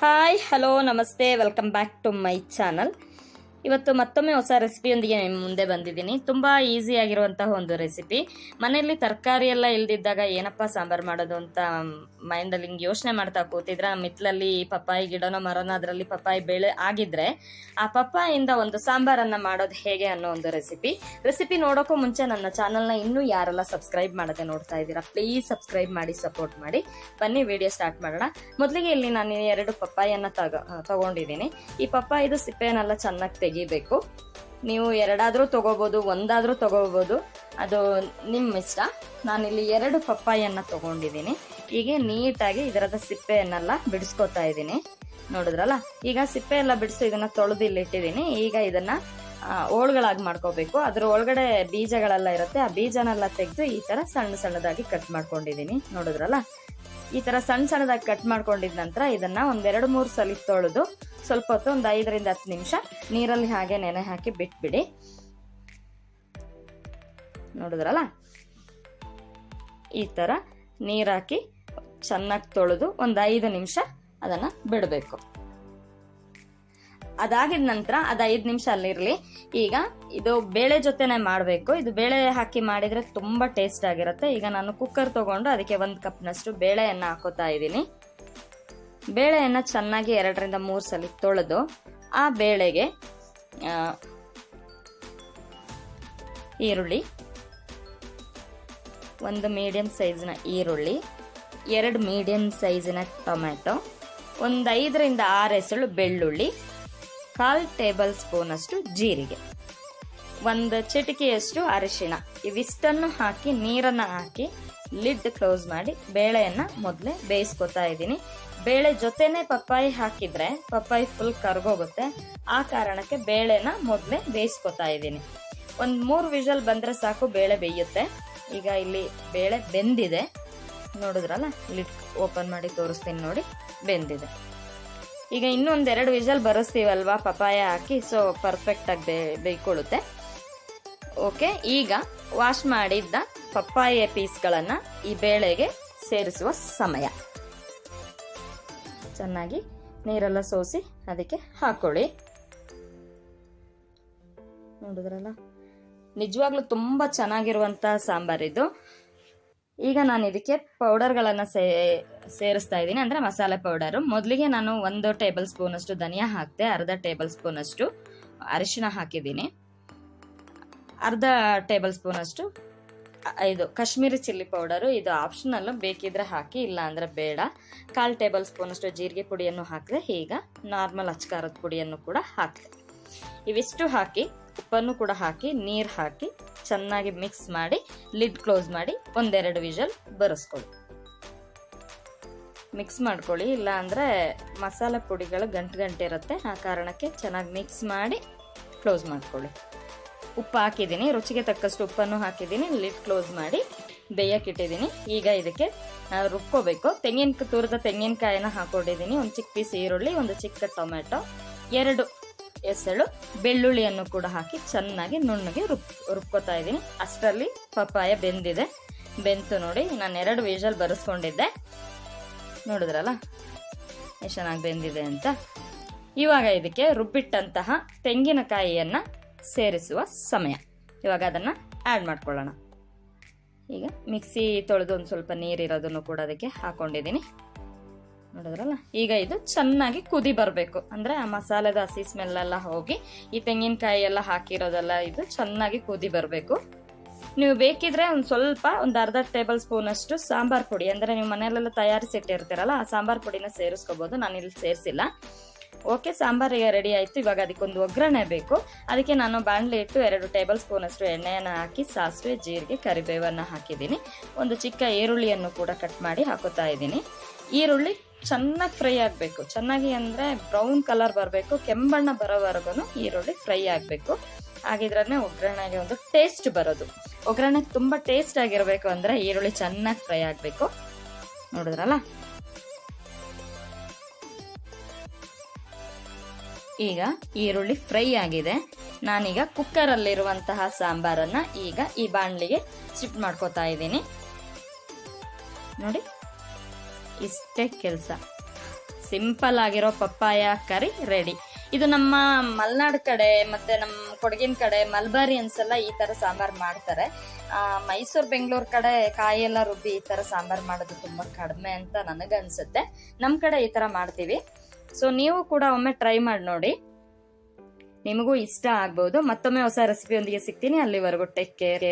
Hi hello namaste welcome back to my channel. ಇವತ್ತು ಮತ್ತೊಮ್ಮೆ ಹೊಸ ರೆಸಿಪಿಯೊಂದಿಗೆ ಮುಂದೆ ಬಂದಿದ್ದೀನಿ. ತುಂಬ ಈಸಿಯಾಗಿರುವಂತಹ ಒಂದು ರೆಸಿಪಿ. ಮನೆಯಲ್ಲಿ ತರಕಾರಿ ಎಲ್ಲ ಇಲ್ದಿದ್ದಾಗ ಏನಪ್ಪ ಸಾಂಬಾರು ಮಾಡೋದು ಅಂತ ಮೈಂಡಲ್ಲಿ ಹಿಂಗೆ ಯೋಚನೆ ಮಾಡ್ತಾ ಕೂತಿದ್ರೆ ಮಿತ್ಲಲ್ಲಿ ಪಪ್ಪಾಯಿ ಗಿಡನೋ ಮರನೋ ಅದರಲ್ಲಿ ಪಪ್ಪಾಯಿ ಬೆಳೆ ಆಗಿದ್ರೆ ಆ ಪಪ್ಪಾಯಿಂದ ಒಂದು ಸಾಂಬಾರನ್ನು ಮಾಡೋದು ಹೇಗೆ ಅನ್ನೋ ಒಂದು ರೆಸಿಪಿ. ರೆಸಿಪಿ ನೋಡೋಕ್ಕೂ ಮುಂಚೆ ನನ್ನ ಚಾನಲ್ನ ಇನ್ನೂ ಯಾರೆಲ್ಲ ಸಬ್ಸ್ಕ್ರೈಬ್ ಮಾಡದೆ ನೋಡ್ತಾ ಇದ್ದೀರಾ ಪ್ಲೀಸ್ ಸಬ್ಸ್ಕ್ರೈಬ್ ಮಾಡಿ ಸಪೋರ್ಟ್ ಮಾಡಿ. ಬನ್ನಿ ವಿಡಿಯೋ ಸ್ಟಾರ್ಟ್ ಮಾಡೋಣ. ಮೊದಲಿಗೆ ಇಲ್ಲಿ ನಾನು ಎರಡು ಪಪ್ಪಾಯಿಯನ್ನು ತಗ ತಗೊಂಡಿದ್ದೀನಿ. ಈ ಪಪ್ಪಾಯಿದು ಸಿಪ್ಪೆಯನ್ನೆಲ್ಲ ಚೆನ್ನಾಗಿ ತೆಗಿಬೇಕು. ನೀವು ಎರಡಾದರೂ ತಗೋಬೋದು, ಒಂದಾದರೂ ತಗೋಬೋದು. ಅದು ನಿಮ್ಮ ಇಷ್ಟ. ನಾನಿಲ್ಲಿ ಎರಡು ಪಪ್ಪಾಯನ್ನ ತಗೊಂಡಿದ್ದೀನಿ. ಹೀಗೆ ನೀಟಾಗಿ ಇದರದ ಸಿಪ್ಪೆಯನ್ನೆಲ್ಲ ಬಿಡಿಸ್ಕೊತಾ ಇದ್ದೀನಿ. ನೋಡಿದ್ರಲ್ಲ? ಈಗ ಸಿಪ್ಪೆ ಎಲ್ಲ ಬಿಡಿಸಿ ಇದನ್ನ ತೊಳೆದು ಇಲ್ಲಿ ಇಟ್ಟಿದ್ದೀನಿ ಈಗ ಇದನ್ನ ಹೋಳ್ಗಳಾಗಿ ಓಳ್ಗಳಾಗಿ ಮಾಡ್ಕೋಬೇಕು. ಅದ್ರ ಒಳಗಡೆ ಬೀಜಗಳೆಲ್ಲ ಇರುತ್ತೆ. ಆ ಬೀಜನೆಲ್ಲ ತೆಗೆದು ಈ ತರ ಸಣ್ಣ ಸಣ್ಣದಾಗಿ ಕಟ್ ಮಾಡ್ಕೊಂಡಿದ್ದೀನಿ. ನೋಡಿದ್ರಲ್ಲ? ಈ ತರ ಸಣ್ಣ ಸಣ್ಣದಾಗಿ ಕಟ್ ಮಾಡ್ಕೊಂಡಿದ ನಂತರ ಇದನ್ನ ಒಂದೆರಡು ಮೂರು ಸಲ ತೊಳೆದು ಸ್ವಲ್ಪ ಹೊತ್ತು ಒಂದು ಐದರಿಂದ ಹತ್ತು ನಿಮಿಷ ನೀರಲ್ಲಿ ಹಾಗೆ ನೆನೆ ಹಾಕಿ ಬಿಟ್ಬಿಡಿ. ನೋಡಿದ್ರಲ್ಲ? ಈ ತರ ನೀರಾಕಿ ಚೆನ್ನಾಗಿ ತೊಳೆದು ಒಂದು ಐದು ನಿಮಿಷ ಅದನ್ನ ಬಿಡಬೇಕು. ಅದಾಗಿದ ನಂತರ ಅದು ಐದು ನಿಮಿಷ ಅಲ್ಲಿರಲಿ ಈಗ ಇದು ಬೇಳೆ ಜೊತೆನೆ ಮಾಡಬೇಕು. ಇದು ಬೇಳೆ ಹಾಕಿ ಮಾಡಿದ್ರೆ ತುಂಬ ಟೇಸ್ಟ್ ಆಗಿರುತ್ತೆ. ಈಗ ನಾನು ಕುಕ್ಕರ್ ತಗೊಂಡು ಅದಕ್ಕೆ ಒಂದು ಕಪ್ನಷ್ಟು ಬೇಳೆಯನ್ನು ಹಾಕೋತಾ ಇದ್ದೀನಿ. ಬೇಳೆಯನ್ನು ಚೆನ್ನಾಗಿ ಎರಡರಿಂದ ಮೂರು ಸಲ ತೊಳೆದು ಆ ಬೇಳೆಗೆ ಈರುಳ್ಳಿ, ಒಂದು ಮೀಡಿಯಮ್ ಸೈಜ್ನ ಈರುಳ್ಳಿ, ಎರಡು ಮೀಡಿಯಮ್ ಸೈಜಿನ ಟೊಮ್ಯಾಟೊ, ಒಂದು ಐದರಿಂದ ಆರು ಎಸಳು ಬೆಳ್ಳುಳ್ಳಿ ಕಾಲು ಟೇಬಲ್ ಸ್ಪೂನ್ ಅಷ್ಟು ಜೀರಿಗೆ. ಒಂದು ಚಿಟಿಕೆಯಷ್ಟು ಅರಿಶಿಣ. ಇವಿಷ್ಟನ್ನು ಹಾಕಿ, ನೀರನ್ನು ಹಾಕಿ, ಲಿಡ್ ಕ್ಲೋಸ್ ಮಾಡಿ, ಬೇಳೆಯನ್ನು ಮೊದಲೇ ಬೇಯಿಸ್ಕೊತಾ ಇದ್ದೀನಿ. ಬೇಳೆ ಜೊತೆನೆ ಪಪ್ಪಾಯಿ ಹಾಕಿದ್ರೆ ಪಪ್ಪಾಯಿ ಫುಲ್ ಕರ್ಗೋಗುತ್ತೆ. ಆ ಕಾರಣಕ್ಕೆ ಬೇಳೆನ ಮೊದಲೇ ಬೇಯಿಸ್ಕೊತಾ ಇದ್ದೀನಿ. ಒಂದು ಮೂರು ವಿಷಲ್ ಬಂದರೆ ಸಾಕು, ಬೇಳೆ ಬೇಯುತ್ತೆ. ಈಗ ಇಲ್ಲಿ ಬೇಳೆ ಬೆಂದಿದೆ. ನೋಡಿದ್ರಲ್ಲ? ಲಿಡ್ ಓಪನ್ ಮಾಡಿ ತೋರಿಸ್ತೀನಿ ನೋಡಿ, ಬೆಂದಿದೆ. ಈಗ ಇನ್ನೊಂದೆರಡು ವಿಜಲ್ ಬರೆಸ್ತೀವಲ್ವಾ ಪಪಾಯ ಹಾಕಿ ಸೊ ಪರ್ಫೆಕ್ಟಾಗಿ ಬೇ, ಬೇಯ್ಕೊಳ್ಳುತ್ತೆ. ಓಕೆ ಈಗ ವಾಶ್ ಮಾಡಿದ್ದ ಪಪ್ಪಾಯ ಪೀಸ್ಗಳನ್ನು ಈ ಬೇಳೆಗೆ ಸೇರಿಸುವ ಸಮಯ. ಚೆನ್ನಾಗಿ ನೀರೆಲ್ಲ ಸೋಸಿ ಅದಕ್ಕೆ ಹಾಕೊಳ್ಳಿ. ನೋಡಿದ್ರಲ್ಲ? ನಿಜವಾಗ್ಲೂ ತುಂಬ ಚೆನ್ನಾಗಿರುವಂಥ ಸಾಂಬಾರಿದು. ಈಗ ನಾನು ಇದಕ್ಕೆ ಪೌಡರ್ಗಳನ್ನು ಸೇ, ಸೇರಿಸ್ತಾ ಇದ್ದೀನಿ. ಅಂದರೆ ಮಸಾಲೆ ಪೌಡರು ಮೊದಲಿಗೆ ನಾನು ಒಂದು ಟೇಬಲ್ ಸ್ಪೂನಷ್ಟು ಧನಿಯಾ ಹಾಕಿದೆ, ಅರ್ಧ ಟೇಬಲ್ ಸ್ಪೂನಷ್ಟು ಅರಿಶಿನ ಹಾಕಿದ್ದೀನಿ. ಅರ್ಧ ಟೇಬಲ್ ಸ್ಪೂನಷ್ಟು ಇದು ಕಾಶ್ಮೀರಿ ಚಿಲ್ಲಿ ಪೌಡರು ಇದು ಆಪ್ಷನಲ್ಲು ಬೇಕಿದ್ರೆ ಹಾಕಿ ಇಲ್ಲ ಅಂದರೆ ಬೇಡ. ಕಾಲು ಟೇಬಲ್ ಸ್ಪೂನಷ್ಟು ಜೀರಿಗೆ ಪುಡಿಯನ್ನು ಹಾಕಿದೆ, ಈಗ ನಾರ್ಮಲ್ ಅಚ್ಕಾರದ ಪುಡಿಯನ್ನು ಕೂಡ ಹಾಕಿದೆ. ಇವಿಷ್ಟು ಹಾಕಿ ಉಪ್ಪನ್ನು ಕೂಡ ಹಾಕಿ, ನೀರು ಹಾಕಿ ಚೆನ್ನಾಗಿ ಮಿಕ್ಸ್ ಮಾಡಿ ಲಿಡ್ ಕ್ಲೋಸ್ ಮಾಡಿ ಒಂದೆರಡು ವಿಷಲ್ ಬರೆಸ್ಕೊಳ್ಳಿ. ಮಿಕ್ಸ್ ಮಾಡ್ಕೊಳ್ಳಿ ಇಲ್ಲ ಅಂದರೆ ಮಸಾಲೆ ಪುಡಿಗಳು ಗಂಟು ಗಂಟೆ ಇರುತ್ತೆ. ಆ ಕಾರಣಕ್ಕೆ ಚೆನ್ನಾಗಿ ಮಿಕ್ಸ್ ಮಾಡಿ ಕ್ಲೋಸ್ ಮಾಡ್ಕೊಳ್ಳಿ. ಉಪ್ಪು ಹಾಕಿದ್ದೀನಿ, ರುಚಿಗೆ ತಕ್ಕಷ್ಟು ಉಪ್ಪನ್ನು ಹಾಕಿದ್ದೀನಿ ಲಿಡ್ ಕ್ಲೋಸ್ ಮಾಡಿ ಬೇಯಕ್ಕಿಟ್ಟಿದ್ದೀನಿ ಈಗ ಇದಕ್ಕೆ ರುಬ್ಕೋಬೇಕು. ತೆಂಗಿನ ತುರಿದ ತೆಂಗಿನಕಾಯಿನ ಹಾಕೊಂಡಿದ್ದೀನಿ. ಒಂದು ಚಿಕ್ಕ ಪೀಸ್ ಈರುಳ್ಳಿ, ಒಂದು ಚಿಕ್ಕ ಟೊಮೆಟೊ ಎರಡು ಎಸಳು, ಬೆಳ್ಳುಳ್ಳಿಯನ್ನು ಕೂಡ ಹಾಕಿ ಚೆನ್ನಾಗಿ ನುಣ್ಣಗೆ ರುಬ್ ರುಬ್ಕೋತಾ ಇದ್ದೀನಿ. ಅಷ್ಟರಲ್ಲಿ ಪಪ್ಪಾಯ ಬೆಂದಿದೆ. ಬೆಂತು ನೋಡಿ, ನಾನು ಎರಡು ವಿಷಲ್ ಬರೆಸ್ಕೊಂಡಿದ್ದೆ. ನೋಡಿದ್ರಲ್ಲ? ಎಷ್ಟು ಚೆನ್ನಾಗಿ ಬೆಂದಿದೆ ಅಂತ. ಇವಾಗ ಇದಕ್ಕೆ ರುಬ್ಬಿಟ್ಟಂತಹ ತೆಂಗಿನಕಾಯಿಯನ್ನು ಸೇರಿಸುವ ಸಮಯ. ಇವಾಗ ಅದನ್ನು ಆ್ಯಡ್ ಮಾಡ್ಕೊಳ್ಳೋಣ. ಈಗ ಮಿಕ್ಸಿ ತೊಳೆದು ಒಂದು ಸ್ವಲ್ಪ ನೀರಿರೋದನ್ನು ಕೂಡ ಅದಕ್ಕೆ ಹಾಕೊಂಡಿದ್ದೀನಿ. ನೋಡಿದ್ರಲ್ಲ? ಈಗ ಇದು ಚೆನ್ನಾಗಿ ಕುದಿ ಬರಬೇಕು. ಅಂದರೆ ಆ ಮಸಾಲೆದ ಹಸಿ ಸ್ಮೆಲ್ಲೆಲ್ಲ ಹೋಗಿ, ಈ ತೆಂಗಿನಕಾಯಿ ಎಲ್ಲ ಹಾಕಿರೋದೆಲ್ಲ ಇದು ಚೆನ್ನಾಗಿ ಕುದಿ ಬರಬೇಕು. ನೀವು ಬೇಕಿದ್ರೆ ಒಂದು ಸ್ವಲ್ಪ, ಒಂದು ಅರ್ಧ ಟೇಬಲ್ ಸ್ಪೂನಷ್ಟು ಸಾಂಬಾರ್ ಪುಡಿ. ಅಂದರೆ ನೀವು ಮನೆಯಲ್ಲೆಲ್ಲ ತಯಾರಿಸಿಟ್ಟಿರ್ತೀರಲ್ಲ ಆ ಸಾಂಬಾರ್ ಪುಡಿನ ಸೇರಿಸ್ಕೋಬೋದು. ನಾನು ಇಲ್ಲಿ ಸೇರಿಸಿಲ್ಲ. ಓಕೆ ಸಾಂಬಾರಿಗೆ ರೆಡಿ ಆಯಿತು. ಇವಾಗ ಅದಕ್ಕೊಂದು ಒಗ್ಗರಣೆ ಬೇಕು. ಅದಕ್ಕೆ ನಾನು ಬಾಣಲೆ ಇಟ್ಟು ಎರಡು ಟೇಬಲ್ ಸ್ಪೂನ್ ಅಷ್ಟು ಎಣ್ಣೆಯನ್ನು ಹಾಕಿ, ಸಾಸಿವೆ, ಜೀರಿಗೆ, ಕರಿಬೇವನ್ನು ಹಾಕಿದ್ದೀನಿ. ಒಂದು ಚಿಕ್ಕ ಈರುಳ್ಳಿಯನ್ನು ಕೂಡ ಕಟ್ ಮಾಡಿ ಹಾಕೋತಾ ಇದ್ದೀನಿ. ಈರುಳ್ಳಿ ಚೆನ್ನಾಗಿ ಫ್ರೈ ಆಗಬೇಕು. ಚೆನ್ನಾಗಿ ಅಂದರೆ ಬ್ರೌನ್ ಕಲರ್ ಬರಬೇಕು, ಕೆಂಬಣ್ಣ ಬರೋವರೆಗೂ ಈರುಳ್ಳಿ ಫ್ರೈ ಆಗಬೇಕು. ಆಗಿದ್ರೇ ಒಗ್ಗರಣೆಗೆ ಒಂದು ಟೇಸ್ಟ್ ಬರೋದು. ಒಗ್ಗರಣೆ ತುಂಬ ಟೇಸ್ಟ್ ಆಗಿರಬೇಕು ಅಂದರೆ ಈರುಳ್ಳಿ ಚೆನ್ನಾಗಿ ಫ್ರೈ ಆಗಬೇಕು. ನೋಡಿದ್ರಲ್ಲ? ಈಗ ಈರುಳ್ಳಿ ಫ್ರೈ ಆಗಿದೆ. ನಾನೀಗ ಕುಕ್ಕರಲ್ಲಿರುವಂತಹ ಸಾಂಬಾರನ್ನ ಈಗ ಈ ಬಾಣಲಿಗೆ ಶಿಫ್ಟ್ ಮಾಡ್ಕೋತಾ ಇದ್ದೀನಿ. ನೋಡಿ. ಇಷ್ಟೇ ಕೆಲಸ. ಸಿಂಪಲ್ ಆಗಿರೋ ಪಪ್ಪಾಯ, ಕರಿ ರೆಡಿ ಇದು ನಮ್ಮ ಮಲ್ನಾಡ್ ಕಡೆ ಮತ್ತೆ ನಮ್ಮ ಕೊಡಗಿನ ಕಡೆ ಮಲ್ಬಾರಿಯನ್ಸ್ ಅನ್ಸಲ್ಲ ಈ ತರ ಸಾಂಬಾರ್ ಮಾಡ್ತಾರೆ. ಮೈಸೂರು, ಬೆಂಗಳೂರು ಕಡೆ ಕಾಯಿ ಎಲ್ಲ ರುಬ್ಬಿ ಈ ತರ ಸಾಂಬಾರ್ ಮಾಡೋದು ತುಂಬಾ ಕಡಿಮೆ ಅಂತ ನನಗನ್ಸುತ್ತೆ ನಮ್ ಕಡೆ ಈ ತರ ಮಾಡ್ತೀವಿ. ಸೊ ನೀವು ಕೂಡ ಒಮ್ಮೆ ಟ್ರೈ ಮಾಡಿ ನೋಡಿ. ನಿಮಗೂ ಇಷ್ಟ ಆಗ್ಬಹುದು ಮತ್ತೊಮ್ಮೆ ಹೊಸ ರೆಸಿಪಿಯೊಂದಿಗೆ ಸಿಗ್ತೀನಿ. ಅಲ್ಲಿವರೆಗೂ ಟೇಕ್ ಕೇರ್